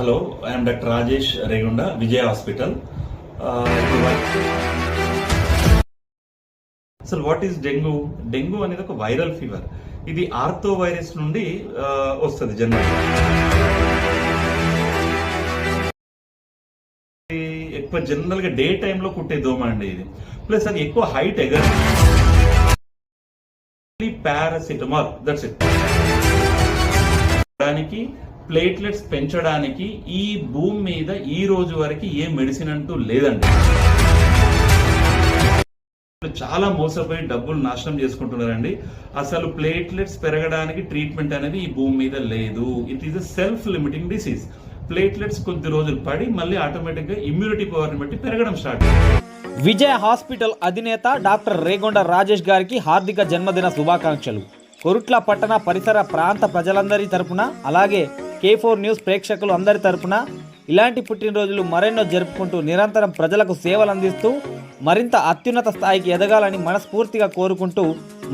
Hello I'm doctor Rajesh Regunda Vijaya hospital అసలు what is dengue dengue అనేది ఒక viral fever ఇది ortho virus నుండి uh, వస్తుంది జనరల్ ఎక్కువ జనరల్గా డే టైమ్లో కుట్టే దోమ అండి ఇది. ప్లస్ అది ఎక్కువ హైట్ ఎగర్ పారాసిటమాల్ దట్స్ ఇట్ దానికి ప్లేట్లెట్స్ పెంచడానికి ఈ భూమి మీద ఈ రోజు వరకు ఏ మెడిసిన్ అంటూ లేదండి. చాలా మోసపోయి డబ్బులు నాశనం చేసుకుంటున్నారండి. అసలు ప్లేట్లెట్స్ పెరగడానికి ట్రీట్మెంట్ అనేది ఈ భూమి మీద లేదు. It is self limiting disease platelets కొద్ది రోజులు పడి మళ్ళీ ఆటోమేటిక్గా ఇమ్యూనిటీ పవర్ బట్టి పెరగడం స్టార్ట్ విజయ హాస్పిటల్ అధినేత డాక్టర్ రేగొండ రాజేష్ గారికి హార్దిక జన్మదిన శుభాకాంక్షలు. కొరుట్ల పట్టణ పరిసర ప్రాంత ప్రజలందరి తరపున అలాగే కే ఫోర్ న్యూస్ ప్రేక్షకులు అందరి తరపున ఇలాంటి పుట్టినరోజులు మరెన్నో జరుపుకుంటూ నిరంతరం ప్రజలకు సేవలు అందిస్తూ మరింత అత్యున్నత స్థాయికి ఎదగాలని మనస్ఫూర్తిగా కోరుకుంటూ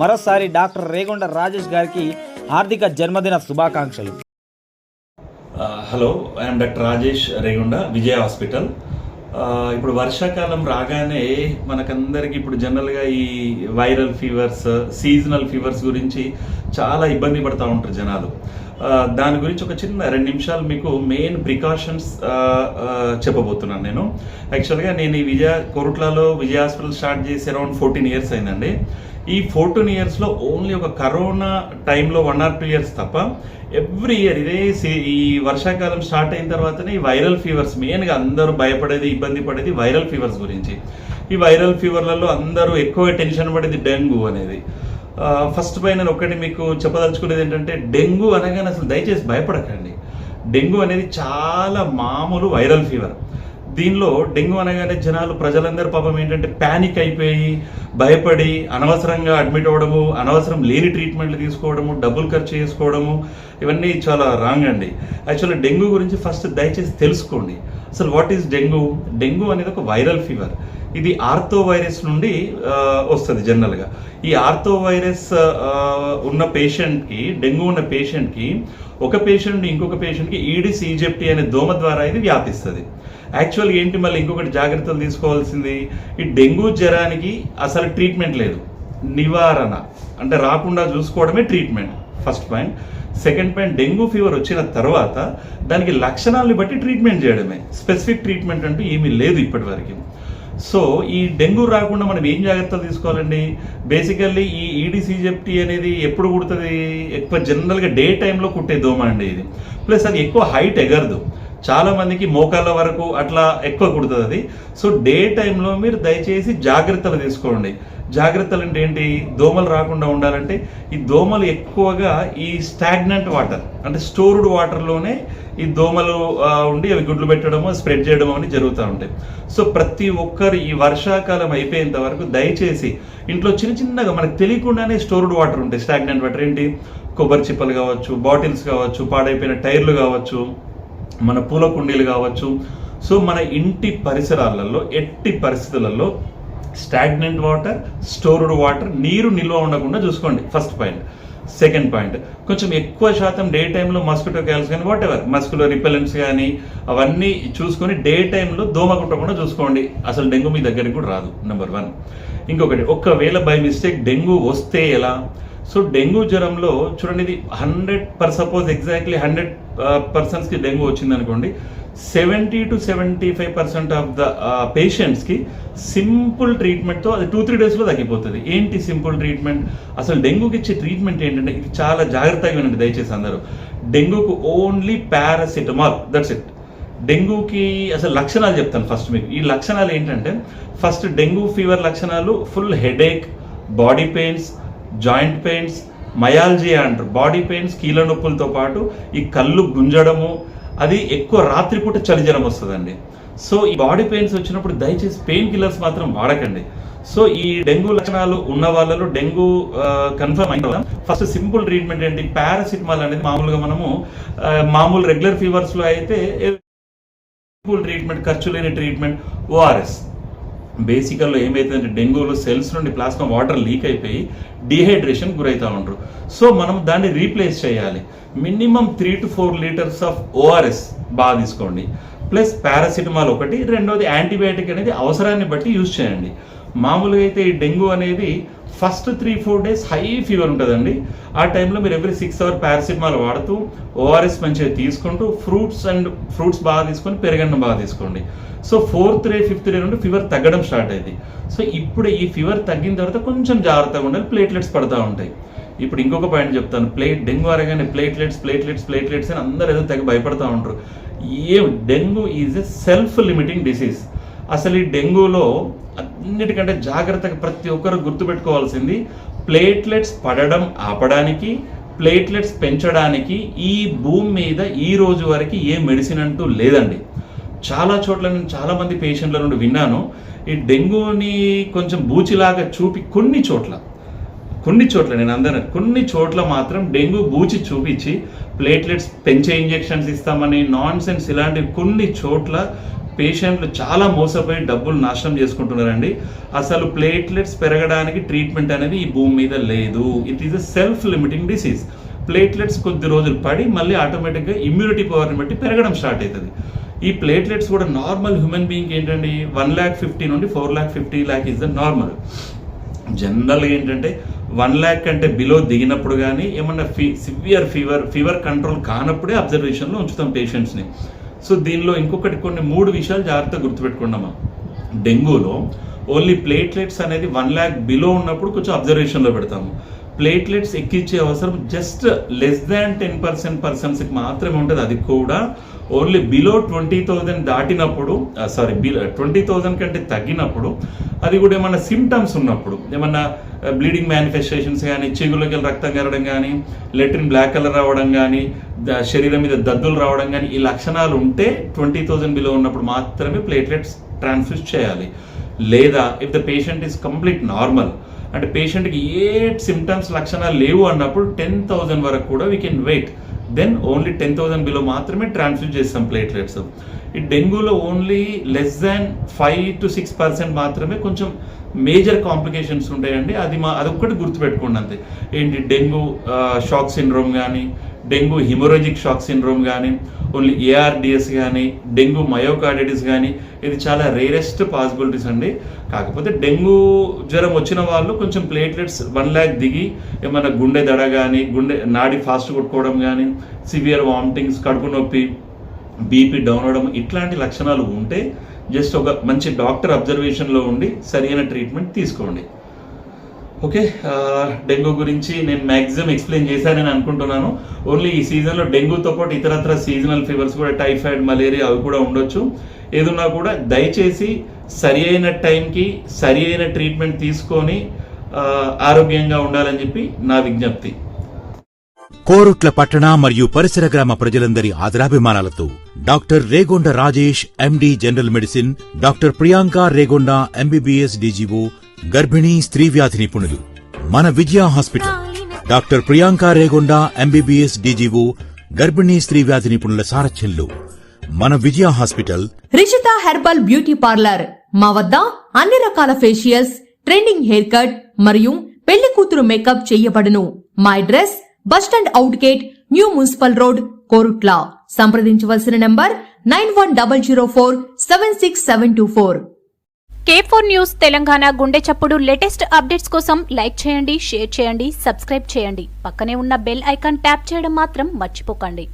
మరోసారి డాక్టర్ రేగొండ రాజేష్ గారికి హార్దిక జన్మదిన శుభాకాంక్షలు. Hello I'm doctor Rajesh Regunda Vijaya hospital. ఇప్పుడు వర్షాకాలం రాగానే మనకందరికీ ఇప్పుడు జనరల్గా ఈ వైరల్ ఫీవర్స్ సీజనల్ ఫీవర్స్ గురించి చాలా ఇబ్బంది పడుతూ ఉంటారు జనాలు. దాని గురించి ఒక చిన్న రెండు నిమిషాలు మీకు మెయిన్ ప్రికాషన్స్ చెప్పబోతున్నాను నేను. యాక్చువల్గా నేను ఈ విజయ కోరుట్లలో విజయ హాస్పిటల్ స్టార్ట్ చేసి అరౌండ్ ఫోర్టీన్ ఇయర్స్ అయిందండి. ఈ ఫోర్టీన్ ఇయర్స్లో ఓన్లీ ఒక కరోనా టైంలో వన్ ఆర్ టూ ఇయర్స్ తప్ప ఎవ్రీ ఇయర్ ఇదే ఈ వర్షాకాలం స్టార్ట్ అయిన తర్వాతనే ఈ వైరల్ ఫీవర్స్ మెయిన్గా అందరూ భయపడేది ఇబ్బంది పడేది వైరల్ ఫీవర్స్ గురించి. ఈ వైరల్ ఫీవర్లలో అందరూ ఎక్కువ టెన్షన్ పడేది డెంగ్యూ అనేది. ఫస్ట్ పై నేను ఒకటి మీకు చెప్పదలుచుకునేది ఏంటంటే డెంగ్యూ అనగానే అసలు దయచేసి భయపడకండి. డెంగ్యూ అనేది చాలా మామూలు వైరల్ ఫీవర్. దీనిలో డెంగ్యూ అనగానే జనాలు ప్రజలందరూ పాపం ఏంటంటే ప్యానిక్ అయిపోయి భయపడి అనవసరంగా అడ్మిట్ అవ్వడము అనవసరం లేని ట్రీట్మెంట్లు తీసుకోవడము డబ్బులు ఖర్చు చేసుకోవడము ఇవన్నీ చాలా రాంగ్ అండి. యాక్చువల్లీ డెంగ్యూ గురించి ఫస్ట్ దయచేసి తెలుసుకోండి. అసలు వాట్ ఈస్ డెంగ్యూ? డెంగ్యూ అనేది ఒక వైరల్ ఫీవర్. ఇది ఆర్థో వైరస్ నుండి వస్తుంది జనరల్గా. ఈ ఆర్థో వైరస్ ఉన్న పేషెంట్కి డెంగ్యూ ఉన్న పేషెంట్కి ఒక పేషెంట్ ఇంకొక పేషెంట్కి ఈడిస్ ఈజెప్టీ అనే దోమ ద్వారా ఇది వ్యాపిస్తుంది. యాక్చువల్ ఏంటి మళ్ళీ ఇంకొకటి జాగ్రత్తలు తీసుకోవాల్సింది ఈ డెంగ్యూ జ్వరానికి అసలు ట్రీట్మెంట్ లేదు. నివారణ. అంటే రాకుండా చూసుకోవడమే treatment first point. Second point dengue fever వచ్చిన తర్వాత దానికి లక్షణాలను బట్టి ట్రీట్మెంట్ చేయడమే. స్పెసిఫిక్ ట్రీట్మెంట్ అంటూ ఏమీ లేదు ఇప్పటివరకు. సో ఈ డెంగ్యూ రాకుండా మనం ఏం జాగ్రత్తలు తీసుకోవాలండి? బేసికల్లీ ఈ ఈడీసీజెప్టీ అనేది ఎప్పుడు కుడుతుంది? ఎక్కువ జనరల్గా డే టైంలో కుట్టే దోమ అండి ఇది. ప్లస్ అది ఎక్కువ హైట్ ఎగరదు. చాలా మందికి మోకాళ్ళ వరకు అట్లా ఎక్కువ కుడుతుంది అది. సో డే టైంలో మీరు దయచేసి జాగ్రత్తలు తీసుకోండి. జాగ్రత్తలు అంటే ఏంటి దోమలు రాకుండా ఉండాలంటే ఈ దోమలు ఎక్కువగా ఈ స్టాగ్నెంట్ వాటర్ అంటే స్టోర్డ్ వాటర్లోనే ఈ దోమలు ఉండి అవి గుడ్లు పెట్టడము స్ప్రెడ్ చేయడం అని జరుగుతూ ఉంటాయి. సో ప్రతి ఒక్కరు ఈ వర్షాకాలం అయిపోయేంత వరకు దయచేసి ఇంట్లో చిన్న చిన్నగా మనకు తెలియకుండానే స్టోర్డ్ వాటర్ ఉంటాయి. స్టాగ్నెంట్ వాటర్ ఏంటి? కొబ్బరి చిప్పలు కావచ్చు బాటిల్స్ కావచ్చు పాడైపోయిన టైర్లు కావచ్చు మన పూల కుండీలు కావచ్చు. సో మన ఇంటి పరిసరాలలో ఎట్టి పరిస్థితులలో స్టాగ్నెంట్ వాటర్ స్టోర్డ్ వాటర్ నీరు నిల్వ ఉండకుండా చూసుకోండి. ఫస్ట్ పాయింట్ సెకండ్ పాయింట్ కొంచెం ఎక్కువ శాతం డే టైంలో మస్కిటో క్యాల్స్ కానీ వాట్ ఎవర్ మస్కులో రిపెలెంట్స్ కానీ అవన్నీ చూసుకొని డే టైంలో దోమ కుట్టకుండా చూసుకోండి. అసలు డెంగ్యూ మీ దగ్గరికి కూడా రాదు. నెంబర్ వన్ ఇంకొకటి ఒక్కవేళ బై మిస్టేక్ డెంగ్యూ వస్తే ఎలా? సో డెంగ్యూ జ్వరంలో చూడండి ఇది hundred per suppose exactly hundred పర్సన్స్కి డెంగ్యూ వచ్చింది అనుకోండి seventy to seventy five percent of the పేషెంట్స్కి సింపుల్ ట్రీట్మెంట్తో అది టూ త్రీ డేస్లో తగ్గిపోతుంది. ఏంటి సింపుల్ ట్రీట్మెంట్ అసలు డెంగ్యూకి ఇచ్చే ట్రీట్మెంట్ ఏంటంటే ఇది చాలా జాగ్రత్తగా వినండి దయచేసి అందరూ. డెంగ్యూకు ఓన్లీ పారాసిటమాల్ దట్స్ ఇట్ డెంగ్యూకి అసలు లక్షణాలు చెప్తాను ఫస్ట్ మీకు. ఈ లక్షణాలు ఏంటంటే ఫస్ట్ డెంగ్యూ ఫీవర్ లక్షణాలు full headache body pains joint pains myalgia అంటారు. బాడీ పెయిన్స్ కీళ్ళ నొప్పులతో పాటు ఈ కళ్ళు గుంజడము అది ఎక్కువ రాత్రిపూట చలి వస్తుందండి. సో ఈ బాడీ పెయిన్స్ వచ్చినప్పుడు దయచేసి పెయిన్ కిల్లర్స్ మాత్రం వాడకండి. సో ఈ డెంగ్యూ లక్షణాలు ఉన్న వాళ్ళలో డెంగ్యూ కన్ఫర్మ్ అయిన ఫస్ట్ సింపుల్ ట్రీట్మెంట్ ఏంటి? పారాసిటమాల్ అనేది మామూలుగా మనము మామూలు రెగ్యులర్ ఫీవర్స్లో అయితే సింపుల్ ట్రీట్మెంట్ ఖర్చు లేని ట్రీట్మెంట్ ఓఆర్ఎస్ బేసికల్లో ఏమైతుందంటే డెంగ్యూలో సెల్స్ నుండి ప్లాస్మా వాటర్ లీక్ అయిపోయి డిహైడ్రేషన్ గురవుతూ ఉంటారు సో మనం దాన్ని రీప్లేస్ చేయాలి. Minimum three to four litres of ORS బాగా తీసుకోండి. ప్లస్ పారాసిటమాల్ ఒకటి రెండవది యాంటీబయాటిక్ అనేది అవసరాన్ని బట్టి యూజ్ చేయండి. మామూలుగా అయితే ఈ డెంగ్యూ అనేది first three four days high fever ఉంటుందండి. ఆ టైంలో మీరు ఎవ్రీ సిక్స్ అవర్ పారాసిటమాల్ వాడుతూ ఓఆర్ఎస్ మంచిగా తీసుకుంటూ ఫ్రూట్స్ అండ్ ఫ్రూట్స్ బాగా తీసుకొని పెరగన్నం బాగా తీసుకోండి. So fourth day fifth day నుండి ఫీవర్ తగ్గడం స్టార్ట్ అయింది. సో ఇప్పుడు ఈ ఫీవర్ తగ్గిన తర్వాత కొంచెం జాగ్రత్తగా ఉండాలి. ప్లేట్లెట్స్ పడతా ఉంటాయి. ఇప్పుడు ఇంకొక పాయింట్ చెప్తాను. ప్లేట్ డెంగ్యూ అనగానే ప్లేట్లెట్స్ ప్లేట్లెట్స్ ప్లేట్లెట్స్ అని అందరూ ఏదో తగ్గి భయపడతా ఉంటారు. A dengue is a self limiting disease. అసలు ఈ డెంగ్యూలో అన్నిటికంటే జాగ్రత్తగా ప్రతి ఒక్కరు గుర్తుపెట్టుకోవాల్సింది ప్లేట్లెట్స్ పడడం ఆపడానికి ప్లేట్లెట్స్ పెంచడానికి ఈ భూమి మీద ఈ రోజు వరకు ఏ మెడిసిన్ అంటూ లేదండి. చాలా చోట్ల నేను చాలామంది పేషెంట్ల నుండి విన్నాను ఈ డెంగ్యూని కొంచెం బూచిలాగా చూపి కొన్ని చోట్ల కొన్ని చోట్ల నేను అందరూ కొన్ని చోట్ల మాత్రం డెంగ్యూ బూచి చూపించి ప్లేట్లెట్స్ పెంచే ఇంజెక్షన్స్ ఇస్తామని నాన్ సెన్స్ ఇలాంటివి కొన్ని చోట్ల పేషెంట్లు చాలా మోసపోయి డబ్బులు నాశనం చేసుకుంటున్నారండి. అసలు ప్లేట్లెట్స్ పెరగడానికి ట్రీట్మెంట్ అనేది ఈ భూమి మీద లేదు. It is a self limiting disease platelets కొద్ది రోజులు పడి మళ్ళీ ఆటోమేటిక్గా ఇమ్యూనిటీ పవర్ని బట్టి పెరగడం స్టార్ట్ అవుతుంది ఈ ప్లేట్లెట్స్ కూడా నార్మల్ హ్యూమన్ బీయింగ్ ఏంటండి? వన్ ల్యాక్ ఫిఫ్టీ నుండి four lakh fifty lakh is the normal జనరల్గా ఏంటంటే వన్ ల్యాక్ కంటే బిలో దిగినప్పుడు కానీ ఏమన్నా ఫీ సివియర్ ఫీవర్ ఫీవర్ కంట్రోల్ కానప్పుడే అబ్జర్వేషన్లో ఉంచుతాం పేషెంట్స్ని సో దీనిలో ఇంకొకటి కొన్ని మూడు విషయాలు జాగ్రత్తగా గుర్తుపెట్టుకున్నామా డెంగ్యూలో ఓన్లీ ప్లేట్లెట్స్ అనేది వన్ ల్యాక్ బిలో ఉన్నప్పుడు కొంచెం అబ్జర్వేషన్లో పెడతాము. ప్లేట్లెట్స్ ఎక్కించే అవసరం just less than ten percent పర్సన్స్కి మాత్రమే ఉంటుంది. అది కూడా ఓన్లీ బిలో ట్వంటీ థౌజండ్ దాటినప్పుడు సారీ బిలో ట్వంటీ థౌజండ్ కంటే తగ్గినప్పుడు అది కూడా ఏమన్నా సిమ్టమ్స్ ఉన్నప్పుడు ఏమన్నా బ్లీడింగ్ మేనిఫెస్టేషన్స్ కానీ చెగులకి రక్తం కరడం కానీ లెట్రిన్ బ్లాక్ కలర్ రావడం కానీ ద- శరీరం మీద దద్దులు రావడం కానీ ఈ లక్షణాలు ఉంటే ట్వంటీ థౌజండ్ బిలో ఉన్నప్పుడు మాత్రమే ప్లేట్లెట్స్ ట్రాన్స్ఫ్యూజ్ చేయాలి. లేదా if the patient is complete normal అంటే పేషెంట్కి ఏ సిమ్టమ్స్ లక్షణాలు లేవు అన్నప్పుడు టెన్ థౌజండ్ వరకు కూడా we can wait then only ten thousand below మాత్రమే ట్రాన్స్ఫ్యూజ్ చేస్తాం ప్లేట్లెట్స్ ఈ డెంగ్యూలో only less than five to six percent మాత్రమే కొంచెం మేజర్ కాంప్లికేషన్స్ ఉంటాయండి. అది మా అదొక్కటి గుర్తుపెట్టుకోండి అంతే. ఏంటి? డెంగ్యూ షాక్ సిండ్రోమ్ కానీ డెంగ్యూ హిమోరజిక్ షాక్ సిండ్రోమ్ కానీ ఓన్లీ ఏఆర్డిఎస్ కానీ డెంగ్యూ మయోకార్డిటిస్ కానీ ఇది చాలా రేరెస్ట్ పాసిబిలిటీస్ అండి. కాకపోతే డెంగ్యూ జ్వరం వచ్చిన వాళ్ళు కొంచెం ప్లేట్లెట్స్ వన్ ల్యాక్ దిగి ఏమైనా గుండె దడ కానీ గుండె నాడి ఫాస్ట్ కొట్టుకోవడం కానీ సివియర్ వామిటింగ్స్ కడుపు నొప్పి బీపీ డౌన్ అవడం ఇట్లాంటి లక్షణాలు ఉంటే జస్ట్ ఒక మంచి డాక్టర్ అబ్జర్వేషన్లో ఉండి సరైన ట్రీట్మెంట్ తీసుకోండి. ఓకే డెంగ్యూ గురించి నేను మ్యాక్సిమం ఎక్స్ప్లెయిన్ చేశానని అనుకుంటున్నాను. ఓన్లీ ఈ సీజన్లో డెంగ్యూతో పాటు ఇతరత్ర సీజనల్ ఫీవర్స్ కూడా టైఫాయిడ్ మలేరియా అవి కూడా ఉండొచ్చు. ఏదున్నా కూడా దయచేసి సరి అయిన టైంకి సరి అయిన ట్రీట్మెంట్ తీసుకొని ఆరోగ్యంగా ఉండాలని చెప్పి నా విజ్ఞప్తి. కోరుట్ల పట్టణ మరియు పరిసర గ్రామ ప్రజలందరి ఆదరాభిమానాలతో doctor Regonda Rajesh MD general medicine doctor Priyanka Regonda MBBS DGO గర్భిణీ స్త్రీ వ్యాధి నిపుణులు. మన Vijaya hospital. Doctor Priyanka Regonda MBBS DGO గర్భిణీ స్త్రీ వ్యాధి నిపుణుల సారథ్యంలో. మన Vijaya hospital. Rishitha herbal beauty parlour. మా వద్ద అన్ని రకాల ఫేషియల్స్ ట్రెండింగ్ హెయిర్ కట్ మరియు పెళ్ళి కూతురు మేకప్ చేయబడును. మా address bus stand out gate new municipal road Korutla. సంప్రదించవలసిన number nine one double zero four seven six seven two four. Four news Telangana గుండె చప్పుడు లేటెస్ట్ అప్డేట్స్ కోసం లైక్ చేయండి షేర్ చేయండి సబ్స్క్రైబ్ చేయండి. పక్కనే ఉన్న బెల్ ఐకాన్ ట్యాప్ చేయడం మాత్రం మర్చిపోకండి.